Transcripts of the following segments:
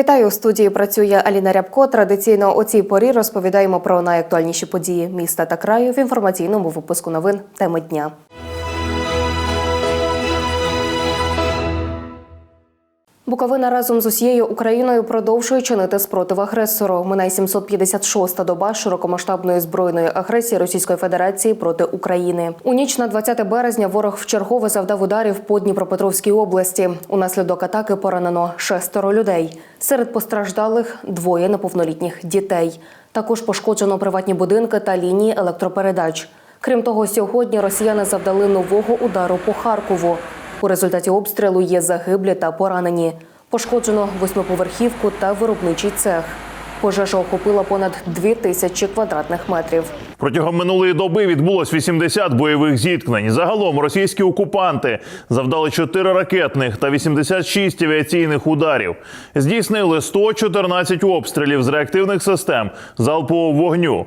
Вітаю у студії. Працює Аліна Рябко. Традиційно о цій порі розповідаємо про найактуальніші події міста та краю в інформаційному випуску новин теми дня. Буковина разом з усією Україною продовжує чинити спротив агресору. Минає 756-та доба широкомасштабної збройної агресії Російської Федерації проти України. У ніч на 20 березня ворог вчергове завдав ударів по Дніпропетровській області. Унаслідок атаки поранено шестеро людей. Серед постраждалих двоє неповнолітніх дітей. Також пошкоджено приватні будинки та лінії електропередач. Крім того, сьогодні росіяни завдали нового удару по Харкову. У результаті обстрілу є загиблі та поранені. Пошкоджено восьмиповерхівку та виробничий цех. Пожежа охопила понад дві тисячі квадратних метрів. Протягом минулої доби відбулось 80 бойових зіткнень. Загалом російські окупанти завдали 4 ракетних та 86 авіаційних ударів. Здійснили 114 обстрілів з реактивних систем залпового вогню.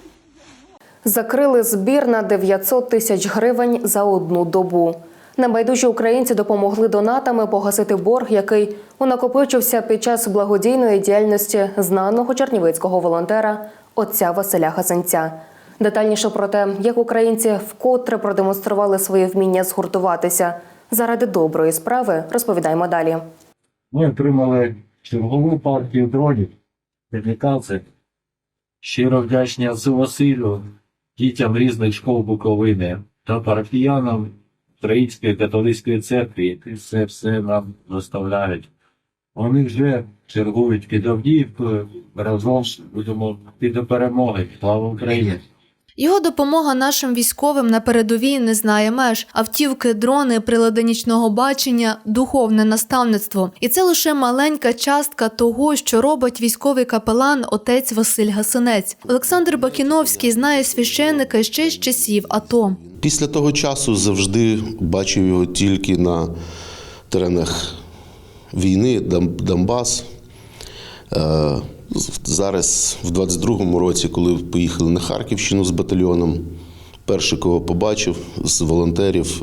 Закрили збір на 900 тисяч гривень за одну добу. Небайдужі українці допомогли донатами погасити борг, який унакопичився під час благодійної діяльності знаного чернівецького волонтера отця Василя Гасенця. Детальніше про те, як українці вкотре продемонстрували своє вміння згуртуватися заради доброї справи, розповідаємо далі. Ми отримали чергову партію дронів. Комунікації. Щиро вдячні Василю, дітям різних школ Буковини та парафіянам Української католицької церкви, які це все нам доставляють. Вони вже чергують під Авдіївкою, разом будемо йти до перемоги. Слава Україні! Його допомога нашим військовим на передовій не знає меж. Автівки, дрони, прилади нічного бачення, духовне наставництво. І це лише маленька частка того, що робить військовий капелан отець Василь Гасинець. Олександр Бакіновський знає священника ще з часів АТО. Після того часу завжди бачив його тільки на теренах війни, Дон- Донбас. Зараз, в 22-му році, коли поїхали на Харківщину з батальйоном, перший, кого побачив з волонтерів,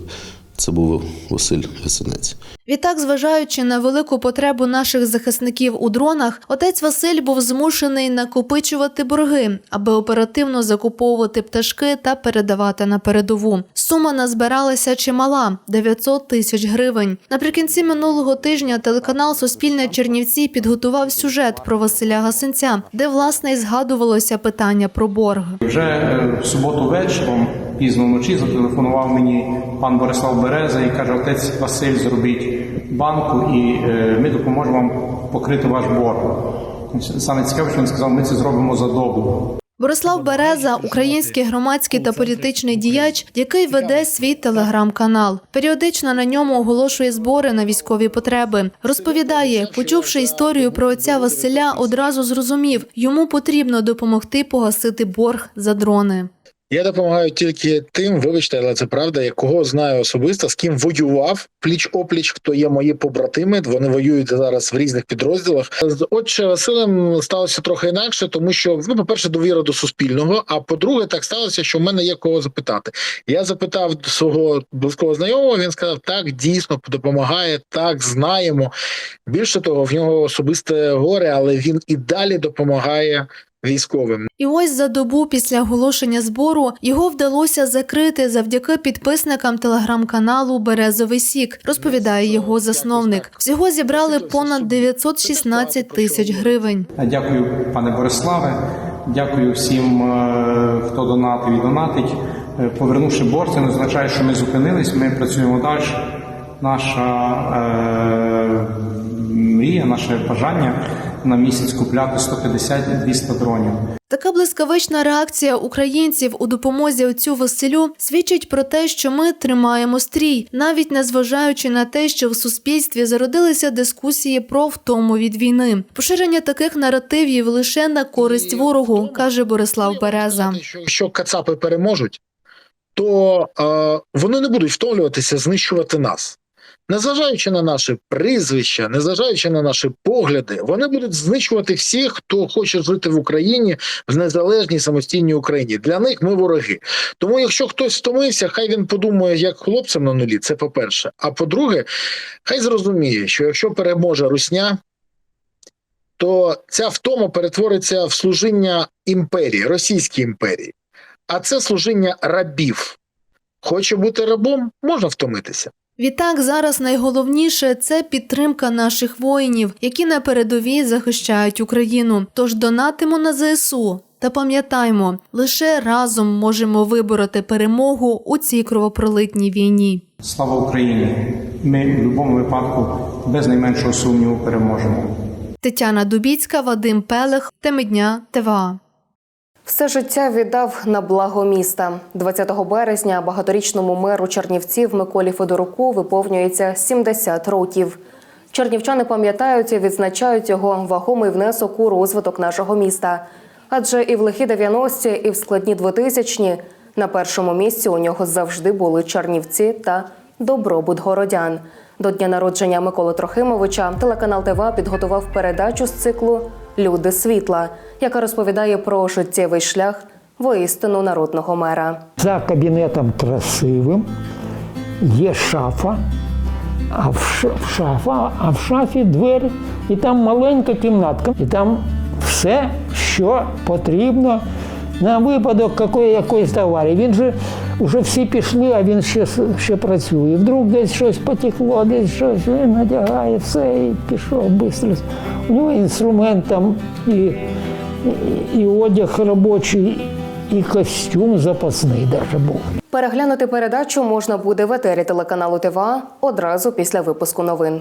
це був Василь Гасинець. Відтак, зважаючи на велику потребу наших захисників у дронах, отець Василь був змушений накопичувати борги, аби оперативно закуповувати пташки та передавати на передову. Сума назбиралася чимала 900 тисяч гривень. Наприкінці минулого тижня телеканал Суспільне Чернівці підготував сюжет про Василя Гасенця, де власне згадувалося питання про борг. Вже е, в суботу вечором, пізно вночі, зателефонував мені пан Борислав Береза і каже: отець Василь, зробіть банку, і е, ми допоможемо вам покрити ваш борг. Саме цікаве, що він сказав, ми це зробимо за добу. Борислав Береза український громадський та політичний діяч, який веде свій телеграм-канал. Періодично на ньому оголошує збори на військові потреби. Розповідає, почувши історію про отця Василя, одразу зрозумів, йому потрібно допомогти погасити борг за дрони. Я допомагаю тільки тим, вибачте, але це правда, якого знаю особисто, з ким воював пліч опліч, хто є мої побратими. Вони воюють зараз в різних підрозділах. З отче Василем сталося трохи інакше, тому що ну, по-перше, довіра до суспільного. А по-друге, так сталося, що в мене є кого запитати. Я запитав свого близького знайомого. Він сказав: так, дійсно допомагає, так знаємо. Більше того, в нього особисте горе, але він і далі допомагає військовим. І ось за добу після оголошення збору його вдалося закрити завдяки підписникам телеграм-каналу Березовий Сік, розповідає його засновник. Всього зібрали понад 916 тисяч гривень. Дякую, пане Бориславе. Дякую всім, е, хто донатив і донатить. Е, Повернувши борг, це не означає, що ми зупинились. Ми працюємо далі. Наша е, мрія, наше бажання на місяць купляти 150-200 дронів. Така блискавична реакція українців у допомозі отцю Василю свідчить про те, що ми тримаємо стрій, навіть незважаючи на те, що в суспільстві зародилися дискусії про втому від війни. Поширення таких наративів лише на користь ворогу, каже Борислав Береза. Що якщо кацапи переможуть, то е, вони не будуть втомлюватися знищувати нас. Незважаючи на наші прізвища, незважаючи на наші погляди, вони будуть знищувати всіх, хто хоче жити в Україні в незалежній самостійній Україні. Для них ми вороги. Тому, якщо хтось втомився, хай він подумає, як хлопцям на нулі. Це по-перше. А по-друге, хай зрозуміє, що якщо переможе Русня, то ця втома перетвориться в служіння імперії, Російській імперії. А це служіння рабів. Хоче бути рабом, можна втомитися. Відтак зараз найголовніше це підтримка наших воїнів, які на передовій захищають Україну. Тож донатимо на ЗСУ та пам'ятаймо, лише разом можемо вибороти перемогу у цій кровопролитній війні. Слава Україні! Ми в будь-якому випадку без найменшого сумніву переможемо. Тетяна Дубіцька, Вадим Пелех, Теми дня, ТВА. Все життя віддав на благо міста. 20 березня багаторічному меру Чернівців Миколі Федоруку виповнюється 70 років. Чернівчани пам'ятають і відзначають його вагомий внесок у розвиток нашого міста. Адже і в лихі 90-ті, і в складні 2000-ні на першому місці у нього завжди були Чернівці та добробут городян. До дня народження Миколи Трохимовича телеканал ТВА підготував передачу з циклу Люди світла, яка розповідає про життєвий шлях воістину народного мера. За кабінетом красивим є шафа, а в шафа, а в шафі двері, і там маленька кімнатка, і там все, що потрібно на випадок якоїсь аварії. Він же вже всі пішли, а він ще, ще працює. Вдруг десь щось потекло, десь щось він надягає, все і пішов швидко. У нього інструмент там і, і, і одяг робочий, і костюм запасний даже був. Переглянути передачу можна буде в етері телеканалу ТВА одразу після випуску новин.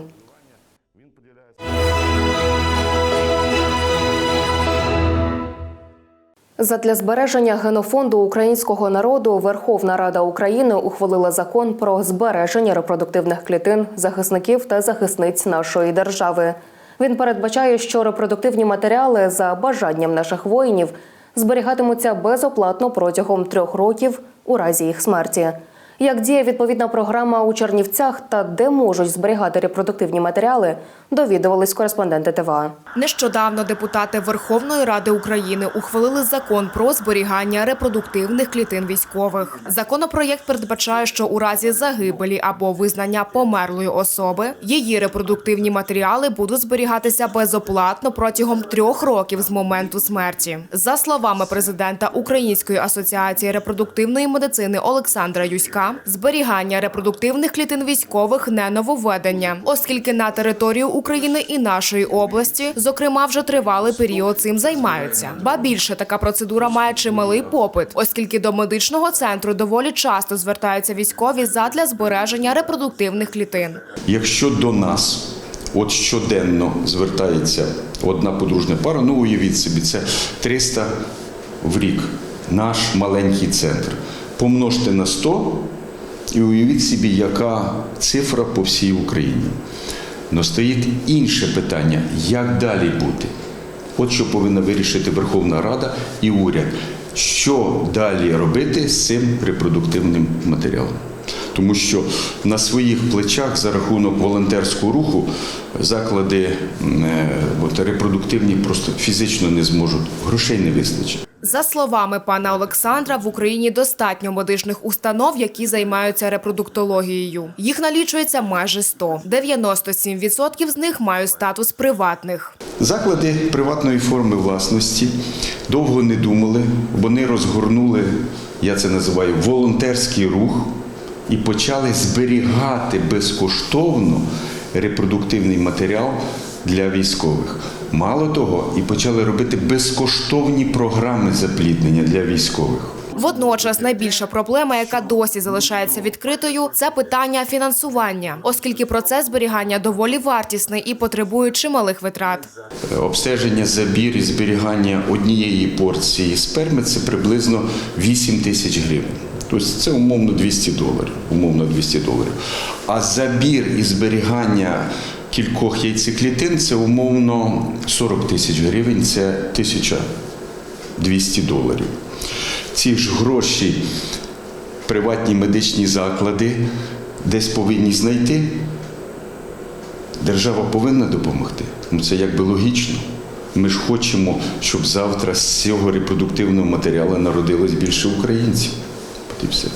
Задля збереження генофонду українського народу Верховна Рада України ухвалила закон про збереження репродуктивних клітин захисників та захисниць нашої держави. Він передбачає, що репродуктивні матеріали за бажанням наших воїнів зберігатимуться безоплатно протягом трьох років у разі їх смерті. Як діє відповідна програма у Чернівцях та де можуть зберігати репродуктивні матеріали, довідувались кореспонденти ТВА. Нещодавно депутати Верховної Ради України ухвалили закон про зберігання репродуктивних клітин військових. Законопроєкт передбачає, що у разі загибелі або визнання померлої особи її репродуктивні матеріали будуть зберігатися безоплатно протягом трьох років з моменту смерті. За словами президента Української асоціації репродуктивної медицини Олександра Юська, зберігання репродуктивних клітин військових не нововведення, оскільки на територію України і нашої області, зокрема, вже тривалий період цим займаються. Ба більше така процедура має чималий попит, оскільки до медичного центру доволі часто звертаються військові задля збереження репродуктивних клітин. Якщо до нас от щоденно звертається одна подружня пара, ну уявіть собі, це 300 в рік, наш маленький центр. Помножте на 100 і уявіть собі, яка цифра по всій Україні. Но стоїть інше питання, як далі бути. От що повинна вирішити Верховна Рада і уряд. Що далі робити з цим репродуктивним матеріалом? Тому що на своїх плечах за рахунок волонтерського руху заклади е, от, репродуктивні просто фізично не зможуть, грошей не вистачить. За словами пана Олександра, в Україні достатньо медичних установ, які займаються репродуктологією. Їх налічується майже 100. 97% з них мають статус приватних. Заклади приватної форми власності довго не думали, вони розгорнули, я це називаю волонтерський рух, і почали зберігати безкоштовно репродуктивний матеріал для військових. Мало того, і почали робити безкоштовні програми запліднення для військових. Водночас найбільша проблема, яка досі залишається відкритою, це питання фінансування, оскільки процес зберігання доволі вартісний і потребує чималих витрат. Обстеження, забір і зберігання однієї порції сперми це приблизно 8 тисяч гривень. Тобто це умовно 200 доларів. Умовно 200 доларів. А забір і зберігання кількох яйцеклітин це умовно 40 тисяч гривень, це 1200 доларів. Ці ж гроші приватні медичні заклади десь повинні знайти. Держава повинна допомогти. Ну це якби логічно. Ми ж хочемо, щоб завтра з цього репродуктивного матеріалу народилось більше українців. І все.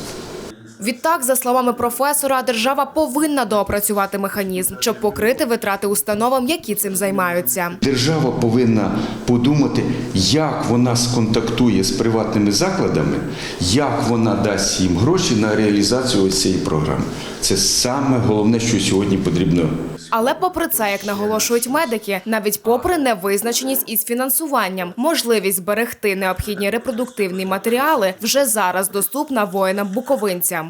Відтак, за словами професора, держава повинна доопрацювати механізм, щоб покрити витрати установам, які цим займаються. Держава повинна подумати, як вона сконтактує з приватними закладами, як вона дасть їм гроші на реалізацію цієї програми. Це саме головне, що сьогодні потрібно Але попри це, як наголошують медики, навіть попри невизначеність із фінансуванням, можливість зберегти необхідні репродуктивні матеріали вже зараз доступна воїнам-буковинцям.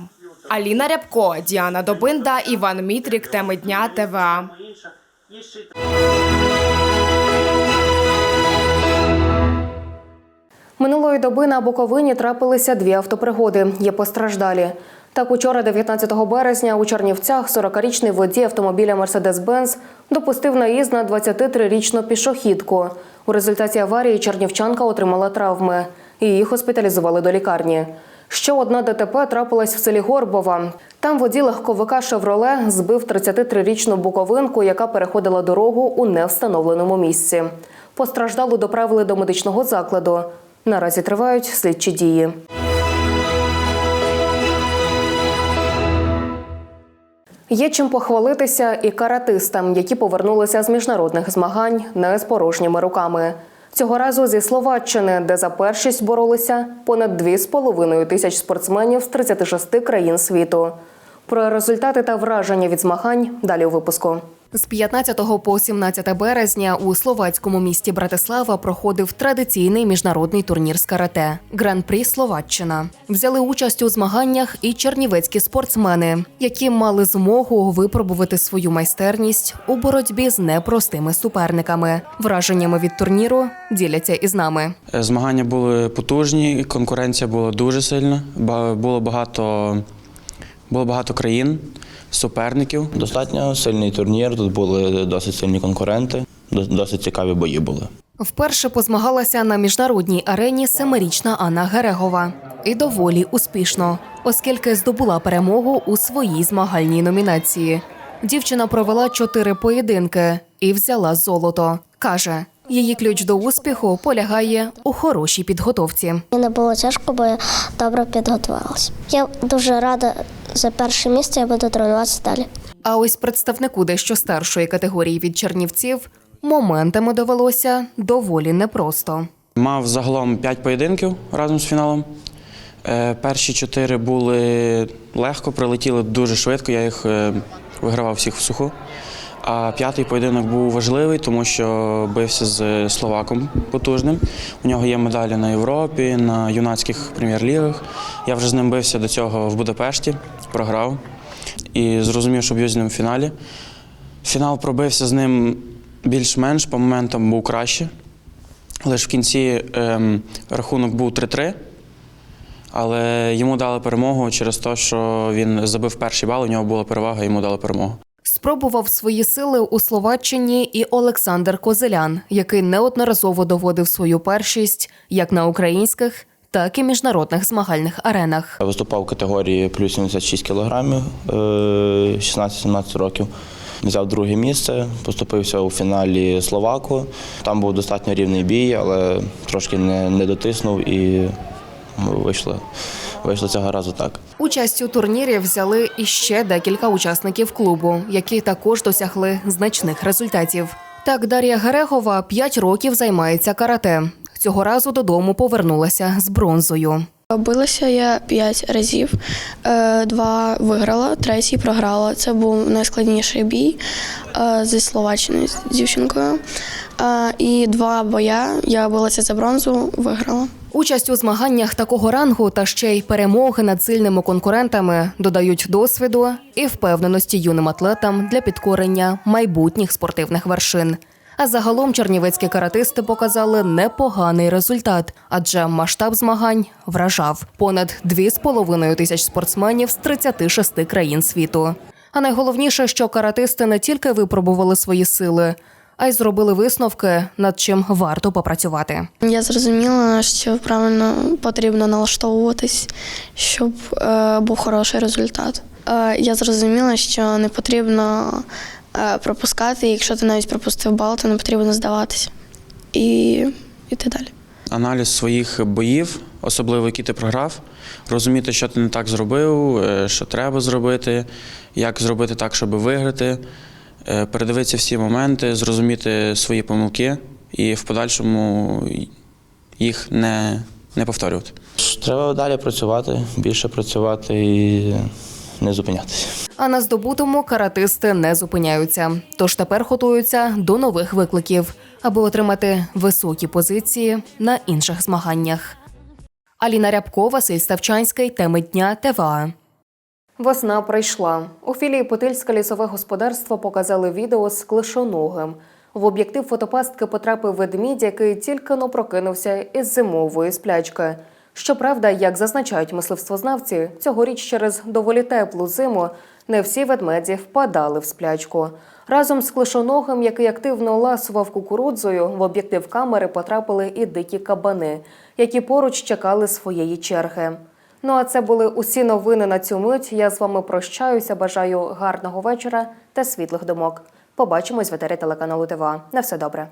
Аліна Рябко, Діана Добинда, Іван Мітрік. Теми дня ТВА. Минулої доби на Буковині трапилися дві автопригоди. Є постраждалі. Так, учора, 19 березня, у Чернівцях 40-річний водій автомобіля Мерседес-Бенз допустив наїзд на 23-річну пішохідку. У результаті аварії чернівчанка отримала травми. Її госпіталізували до лікарні. Ще одна ДТП трапилась в селі Горбова. Там водій легковика «Шевроле» збив 33-річну буковинку, яка переходила дорогу у невстановленому місці. Постраждалу доправили до медичного закладу. Наразі тривають слідчі дії. Є чим похвалитися і каратистам, які повернулися з міжнародних змагань не з порожніми руками. Цього разу зі Словаччини, де за першість боролися понад 2,5 тисяч спортсменів з 36 країн світу. Про результати та враження від змагань далі у випуску. З 15 по 17 березня у словацькому місті Братислава проходив традиційний міжнародний турнір з карате Гран-прі Словаччина. Взяли участь у змаганнях і чернівецькі спортсмени, які мали змогу випробувати свою майстерність у боротьбі з непростими суперниками. Враженнями від турніру діляться із нами. Змагання були потужні, конкуренція була дуже сильна. Ба- Було багато, було багато країн, суперників. Достатньо сильний турнір. Тут були досить сильні конкуренти, досить цікаві бої були. Вперше позмагалася на міжнародній арені семирічна Анна Герегова. І доволі успішно, оскільки здобула перемогу у своїй змагальній номінації. Дівчина провела чотири поєдинки і взяла золото. Каже, її ключ до успіху полягає у хорошій підготовці. Мені не було тяжко, бо я добре підготувалася. Я дуже рада за перше місце, я буду тренуватися далі. А ось представнику дещо старшої категорії від чернівців моментами довелося доволі непросто. Мав загалом 5 поєдинків разом з фіналом. Е, Перші чотири були легко, прилетіли дуже швидко, я їх е, вигравав всіх в суху. А п'ятий поєдинок був важливий, тому що бився з словаком потужним. У нього є медалі на Європі, на юнацьких прем'єр-лігах. Я вже з ним бився до цього в Будапешті, програв і зрозумів, що б'ю з ним в фіналі. Фінал пробився з ним більш-менш, по моментам був краще. Лише в кінці ем, рахунок був 3-3, але йому дали перемогу через те, що він забив перший бал, у нього була перевага, йому дали перемогу. Спробував свої сили у Словаччині і Олександр Козелян, який неодноразово доводив свою першість як на українських, так і міжнародних змагальних аренах. Виступав в категорії плюс 76 кілограмів, е, 16-17 років. Взяв друге місце, поступився у фіналі Словаку. Там був достатньо рівний бій, але трошки не, не дотиснув і ну, вийшло, вийшло цього разу так. Участь у турнірі взяли іще декілька учасників клубу, які також досягли значних результатів. Так, Дар'я Герегова 5 років займається карате. Цього разу додому повернулася з бронзою. Билася я п'ять разів, Е, два виграла, третій програла. Це був найскладніший бій е, зі Словаччиною з дівчинкою. Е, І два боя я билася за бронзу, виграла. Участь у змаганнях такого рангу та ще й перемоги над сильними конкурентами додають досвіду і впевненості юним атлетам для підкорення майбутніх спортивних вершин. А загалом чернівецькі каратисти показали непоганий результат, адже масштаб змагань вражав понад 2,5 тисяч спортсменів з 36 країн світу. А найголовніше, що каратисти не тільки випробували свої сили, а й зробили висновки, над чим варто попрацювати. Я зрозуміла, що правильно потрібно налаштовуватись, щоб е, був хороший результат. Е, я зрозуміла, що не потрібно пропускати, і якщо ти навіть пропустив бал, то не потрібно здаватися і йти далі. Аналіз своїх боїв, особливо які ти програв, розуміти, що ти не так зробив, е, що треба зробити, як зробити так, щоб виграти, е, передивитися всі моменти, зрозуміти свої помилки і в подальшому їх не, не повторювати. Треба далі працювати, більше працювати і не зупинятися. А на здобутому каратисти не зупиняються. Тож тепер готуються до нових викликів, аби отримати високі позиції на інших змаганнях. Аліна Рябко, Василь Ставчанський, теми дня ТВА. Весна прийшла. У філії Потильське лісове господарство показали відео з клишоногим. В об'єктив фотопастки потрапив ведмідь, який тільки но прокинувся із зимової сплячки. Щоправда, як зазначають мисливствознавці, цьогоріч через доволі теплу зиму не всі ведмеді впадали в сплячку. Разом з клишоногим, який активно ласував кукурудзою, в об'єктив камери потрапили і дикі кабани, які поруч чекали своєї черги. Ну а це були усі новини на цю мить. Я з вами прощаюся. Бажаю гарного вечора та світлих думок. Побачимось в етері телеканалу ТВА. На все добре.